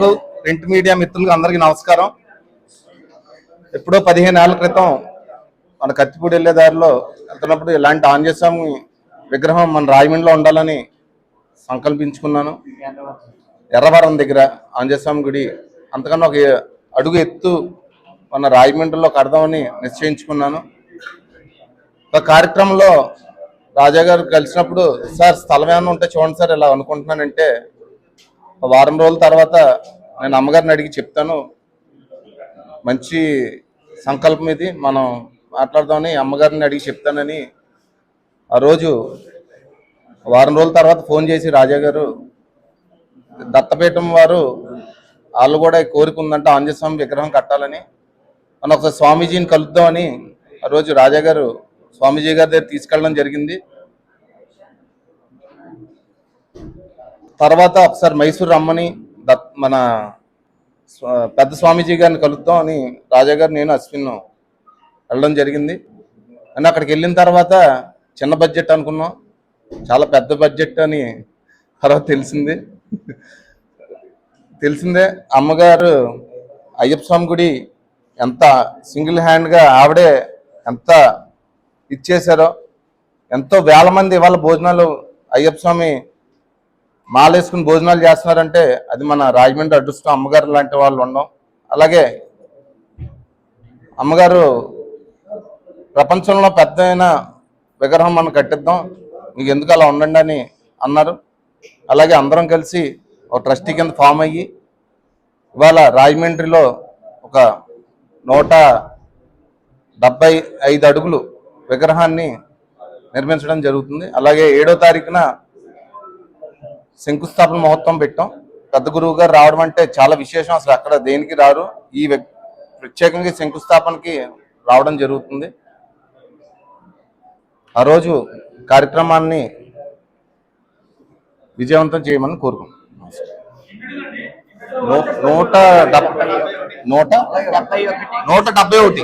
Print media మిత్రులకు అందరికీ నమస్కారం. ఎప్పుడో పదిహేను ఏళ్ళ క్రితం మన కత్తిపూడి వెళ్ళే దారిలో వెళ్తున్నప్పుడు ఇలాంటి ఆంజస్వామి విగ్రహం మన రాజమండ్రిలో ఉండాలని సంకల్పించుకున్నాను. ఎర్రవరం దగ్గర ఆంజస్వామి గుడి అంతకన్నా ఒక అడుగు ఎత్తు మన రాజమండ్రిలో కడదామని నిశ్చయించుకున్నాను. ఒక కార్యక్రమంలో రాజా గారు కలిసినప్పుడు సార్ స్థలం ఏమైనా ఉంటే చూడండి సార్ ఇలా అనుకుంటున్నానంటే వారం రోజుల తర్వాత నేను అమ్మగారిని అడిగి చెప్తాను. మంచి సంకల్పం ఇది. మనం మాట్లాడదామని అమ్మగారిని అడిగి చెప్తానని ఆ రోజు వారం రోజుల తర్వాత ఫోన్ చేసి రాజా గారు దత్తపీఠం వారు వాళ్ళు కూడా కోరిక ఉందంటే ఆంజస్వామి విగ్రహం కట్టాలని. మనం ఒకసారి స్వామీజీని కలుద్దామని ఆ రోజు రాజా గారు స్వామీజీ గారి దగ్గర తీసుకెళ్ళడం జరిగింది. తర్వాత ఒకసారి మైసూర్ రమ్మని దత్ మన పెద్ద స్వామీజీ గారిని కలుద్దాం అని రాజా గారు నేను అశ్విన్ వెళ్ళడం జరిగింది. అని అక్కడికి వెళ్ళిన తర్వాత చిన్న బడ్జెట్ అనుకున్నాం. చాలా పెద్ద బడ్జెట్ అని తర్వాత తెలిసింది. తెలిసిందే అమ్మగారు అయ్యప్ప స్వామి గుడి ఎంత సింగిల్ హ్యాండ్గా ఆవిడే ఎంత ఇచ్చేశారో ఎంతో వేల మంది ఇవాళ భోజనాలు అయ్యప్ప స్వామి మాలేసుకుని భోజనాలు చేస్తున్నారంటే అది మన రాజమండ్రి అదృష్టం. అమ్మగారు లాంటి వాళ్ళు ఉండడం అలాగే అమ్మగారు ప్రపంచంలో పెద్దయిన విగ్రహం మనం కట్టిద్దాం. మీకు ఎందుకు అలా ఉండండి అని అన్నారు. అలాగే అందరం కలిసి ఒక ట్రస్టీ కింద ఫామ్ అయ్యి ఇవాళ రాజమండ్రిలో ఒక నూట డెబ్బై ఐదు అడుగులు విగ్రహాన్ని నిర్మించడం జరుగుతుంది. అలాగే ఏడో తారీఖున శంకుస్థాపన మహోత్సవం పెట్టాం. పెద్ద గురువు గారు రావడం అంటే చాలా విశేషం. అసలు అక్కడ దేనికి రారు? ఈ ప్రత్యేకంగా శంకుస్థాపనకి రావడం జరుగుతుంది. ఆ రోజు కార్యక్రమాన్ని విజయవంతం చేయమని కోరుకున్నాం నూట డెబ్బై నూట? నూట డెబ్బై ఒకటి.